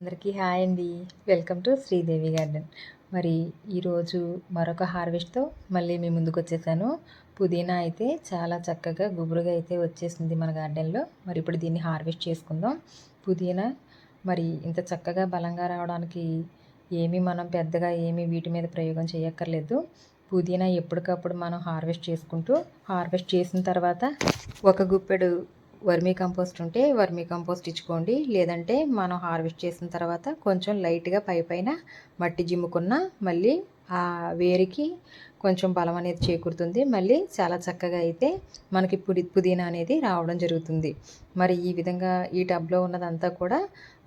అందరికీ హాయ్ అండి. Welcome to Sridevi garden. మరి ఈరోజు మరొక హార్వెస్ట్తో మళ్ళీ మీ ముందుకు వచ్చేసాను. పుదీనా అయితే చాలా చక్కగా గుబురుగా అయితే వచ్చేసింది మన గార్డెన్లో. మరి ఇప్పుడు దీన్ని హార్వెస్ట్ చేసుకుందాం. పుదీనా మరి ఇంత చక్కగా బలంగా రావడానికి ఏమీ మనం పెద్దగా ఏమీ వీటి మీద ప్రయోగం చేయక్కర్లేదు. పుదీనా ఎప్పటికప్పుడు మనం హార్వెస్ట్ చేసుకుంటూ హార్వెస్ట్ చేసిన తర్వాత ఒక గుప్పెడు వర్మీ కంపోస్ట్ ఉంటే వర్మీ కంపోస్ట్ ఇచ్చుకోండి. లేదంటే మనం హార్వెస్ట్ చేసిన తర్వాత కొంచెం లైట్గా పై పైన మట్టి జిమ్ముకున్న మళ్ళీ ఆ వేరికి కొంచెం బలం అనేది చేకూరుతుంది. మళ్ళీ చాలా చక్కగా అయితే మనకి పుడి పుదీనా అనేది రావడం జరుగుతుంది. మరి ఈ విధంగా ఈ టబ్లో ఉన్నదంతా కూడా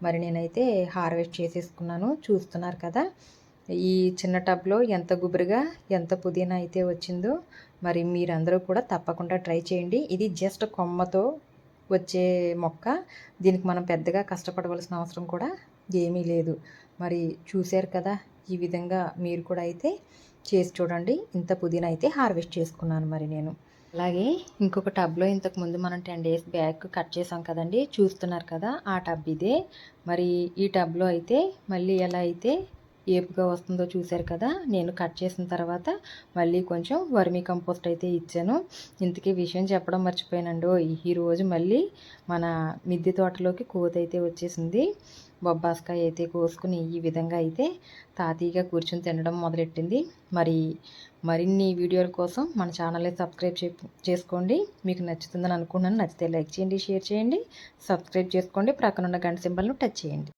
మరి నేనైతే హార్వెస్ట్ చేసేసుకున్నాను. చూస్తున్నారు కదా ఈ చిన్న టబ్లో ఎంత గుబురుగా ఎంత పుదీనా అయితే వచ్చిందో మరి మీరందరూ కూడా తప్పకుండా ట్రై చేయండి. ఇది జస్ట్ కొమ్మతో వచ్చే మొక్క దీనికి మనం పెద్దగా కష్టపడవలసిన అవసరం కూడా ఏమీ లేదు. మరి చూశారు కదా ఈ విధంగా మీరు కూడా అయితే చేసి చూడండి. ఇంత పుదీనా అయితే హార్వెస్ట్ చేసుకున్నాను మరి నేను. అలాగే ఇంకొక టబ్లో ఇంతకు ముందు మనం టెన్ డేస్ బ్యాక్ కట్ చేసాం కదండి చూస్తున్నారు కదా ఆ టబ్ ఇదే. మరి ఈ టబ్లో అయితే మళ్ళీ ఎలా అయితే ఏపుగా వస్తుందో చూశారు కదా నేను కట్ చేసిన తర్వాత మళ్ళీ కొంచెం వర్మీ కంపోస్ట్ అయితే ఇచ్చాను. ఇంతకీ విషయం చెప్పడం మర్చిపోయానండో. ఈరోజు మళ్ళీ మన మిద్దె తోటలోకి కోత అయితే వచ్చేసింది. బొబ్బాస్కాయ అయితే కోసుకుని ఈ విధంగా అయితే తాతీగా కూర్చొని తినడం మొదలెట్టింది. మరి మరిన్ని వీడియోల కోసం మన ఛానల్ని సబ్స్క్రైబ్ చేసుకోండి. మీకు నచ్చుతుందని అనుకున్నాను నచ్చితే లైక్ చేయండి షేర్ చేయండి. సబ్స్క్రైబ్ చేసుకోండి. ప్రక్కనున్న గంట సింబల్ను టచ్ చేయండి.